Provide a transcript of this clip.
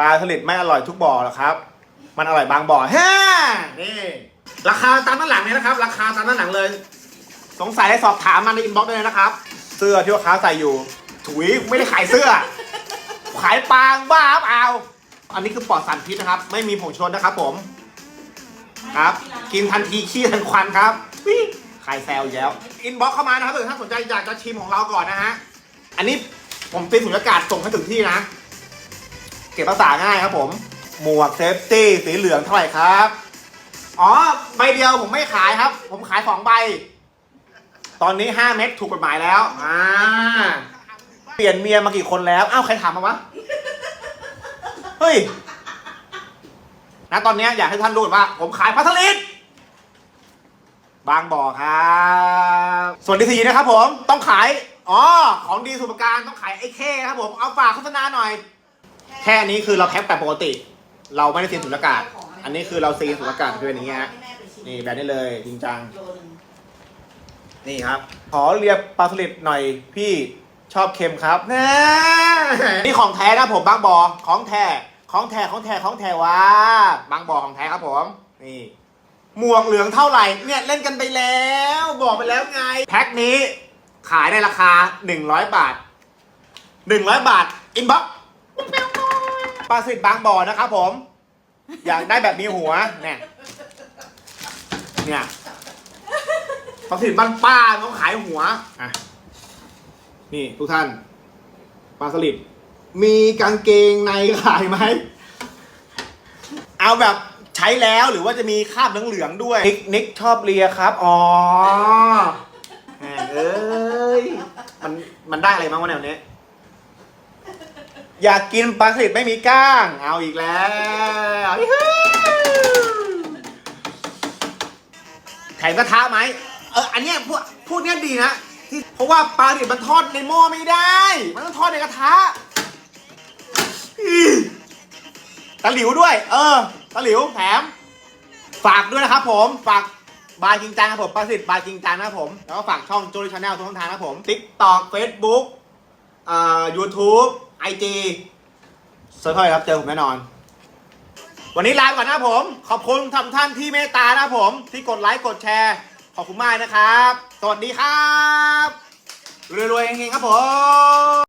ปลาสลิดไม่อร่อยทุกบ่อหรอกครับ มันอร่อยบางบ่อฮ่นี่ราคาตามด้านหลังเลยนะครับ ราคาตามด้านหลังเลย สงสัยให้สอบถามมาในอินบ็อกซ์ได้เลยนะครับ เสื้อที่ลูกค้าใส่อยู่ ถุยไม่ได้ขายเสื้อ ขายปางบ้าเปล่าอันนี้คือปลอดสารพิษนะครับ ไม่มีผงชูรสนะครับ ผม ครับ กินทันทีขี้ทันควันครับวิใครแซวอีกแล้วอินบ็อกเข้ามานะครับถ้าสนใจอยากจะชิมของเราก่อนนะฮะอันนี้ผมเป็นสุญญากาศส่งให้ถึงที่นะ ก็บรักษาง่ายครับผม หมวกเซฟตี้สีเหลืองเท่าไหร่ครับ อ๋อใบเดียวผมไม่ขายครับ ผมขายสองใบ ตอนนี้5เม็ดถูกกฎหมายแล้ว อ่า เปลี่ยนเมียมากี่คนแล้ว อ้าวใครถามมาวะ เฮ้ย นะตอนนี้อยากให้ท่านรู้ว่า ผมขายพัทลิตบางบ่อครับ ส่วนดีซีนะครับผมต้องขาย อ๋อ ของดีสุปการต้องขายไอ้เข้ครับผม เอาฝากโฆษณาหน่อย แค่นี้คือเราแพ็คแบบปกติ เราไม่ได้ซีนสุญญากาศ อันนี้คือเราซีนสุญญากาศคืออย่างนี้ฮะนี่แบบนี้เลยจริงจัง นี่ครับ ขอเรียบปลาสลิดหน่อยพี่ชอบเค็มครับแน่นี่ของแท้นะผมบางบ่อของแท้ของแท้ของแท้ของแท้วะบางบ่อของแท้ครับผม นี่หมวกเหลืองเท่าไหร่เนี่ยเล่นกันไปแล้ว บอกไปแล้วไง แพ็คนี้ขายในราคา 100 บาท 100 บาท อินบ็อก ปลาสลิดบางบ่อนะครับผม อยากได้แบบมีหัวเนี่ยเนี่ยปลาสลิดบ้านป้าเขาขายหัวอะนี่ทุกท่าน ปลาสลิดมีกางเกงในขายไหม เอาแบบใช้แล้วหรือว่าจะมีคราบเหลืองๆด้วย นิกนิกชอบเลียครับ อ๋อแหมเอ้ย มันมันได้อะไรบ้างวะแนวนี้ อยากกินปลาสลิดไม่มีก้าง เอาอีกแล้วอิ๊วแถมกระทะไหมเอออันเนี้ยพวกพวกเนี้ยดีนะที่เพราะว่าปลาสลิดมันทอดในหม้อไม่ได้ มันต้องทอดในกระทะอีตะหลิวด้วย เออตะหลิวแถม ฝากด้วยนะครับผม ฝากบายจริงจังครับผมปลาสลิดบายจริงจังนะครับผม แล้วก็ฝากช่องโจลิชาแนลทุกช่องทางนะครับผม TikTok Facebook อ่า ไอจีเซิร์ชเข้าไปครับเจอผมแน่นอน วันนี้ลาไปก่อนนะผม ขอบคุณทำท่านที่เมตตานะผม ที่กดไลค์กดแชร์ ขอบคุณมากนะครับ สวัสดีครับรวยๆเฮงๆครับผม